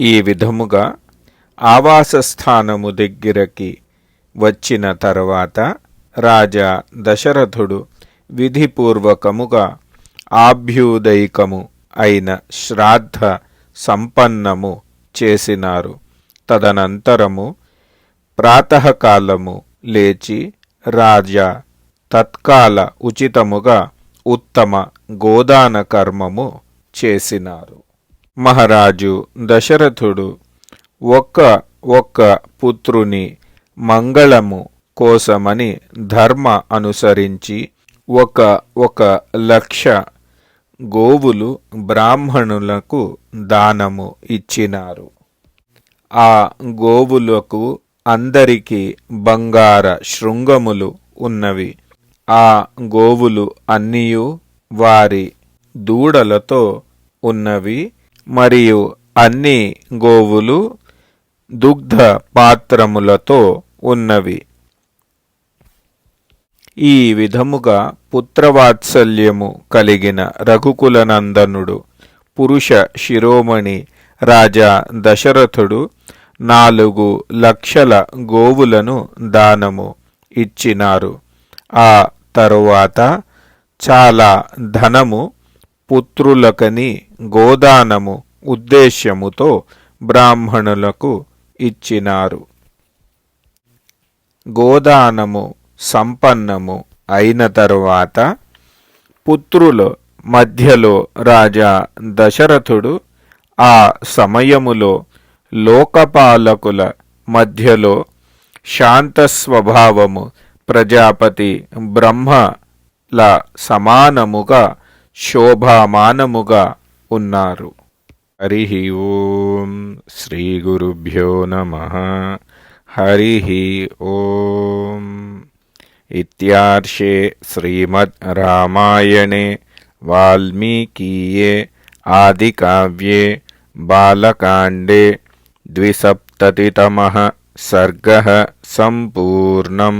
ఈ విధముగా ఆవాస స్థానము దగ్గరకి వచ్చిన తర్వాత రాజా దశరథుడు విధిపూర్వకముగా ఆభ్యుదయికము అయిన శ్రాద్ధ సంపన్నము చేసినారు. తదనంతరము ప్రాతకాలము లేచి రాజా తత్కాల ఉచితముగా ఉత్తమ గోదాన కర్మము చేసినారు. మహారాజు దశరథుడు ఒక్క ఒక్క పుత్రుని మంగళము కోసమని ధర్మ అనుసరించి ఒక ఒక లక్ష గోవులు బ్రాహ్మణులకు దానము ఇచ్చినారు. ఆ గోవులకు అందరికీ బంగార శృంగములు ఉన్నవి. ఆ గోవులు అన్నీయూ వారి దూడలతో ఉన్నవి. మరియు అన్ని గోవులు దుగ్ధ పాత్రములతో ఉన్నవి. ఈ విధముగా పుత్రవాత్సల్యము కలిగిన రఘుకులనందనుడు పురుష శిరోమణి రాజా దశరథుడు నాలుగు లక్షల గోవులను దానము ఇచ్చినారు. ఆ తరువాత చాలా ధనము పుత్రులకని గోదానము ఉద్దేశ్యముతో బ్రాహ్మణులకు ఇచ్చినారు. గోదానము సంపన్నము అయిన తరువాత పుత్రుల మధ్యలో రాజా దశరథుడు ఆ సమయములో లోకపాలకుల మధ్యలో శాంత స్వభావము ప్రజాపతి బ్రహ్మల సమానముగా శోభామానముగా ఉన్నారు. హరి ఓం శ్రీ గురుభ్యో నమ. హరి ఓం. ఇత్యార్షే శ్రీమద్ రామాయణే వాల్మీకీయే ఆదికావ్యే బాలకాండే ద్విసప్తతితమ సర్గ సంపూర్ణం.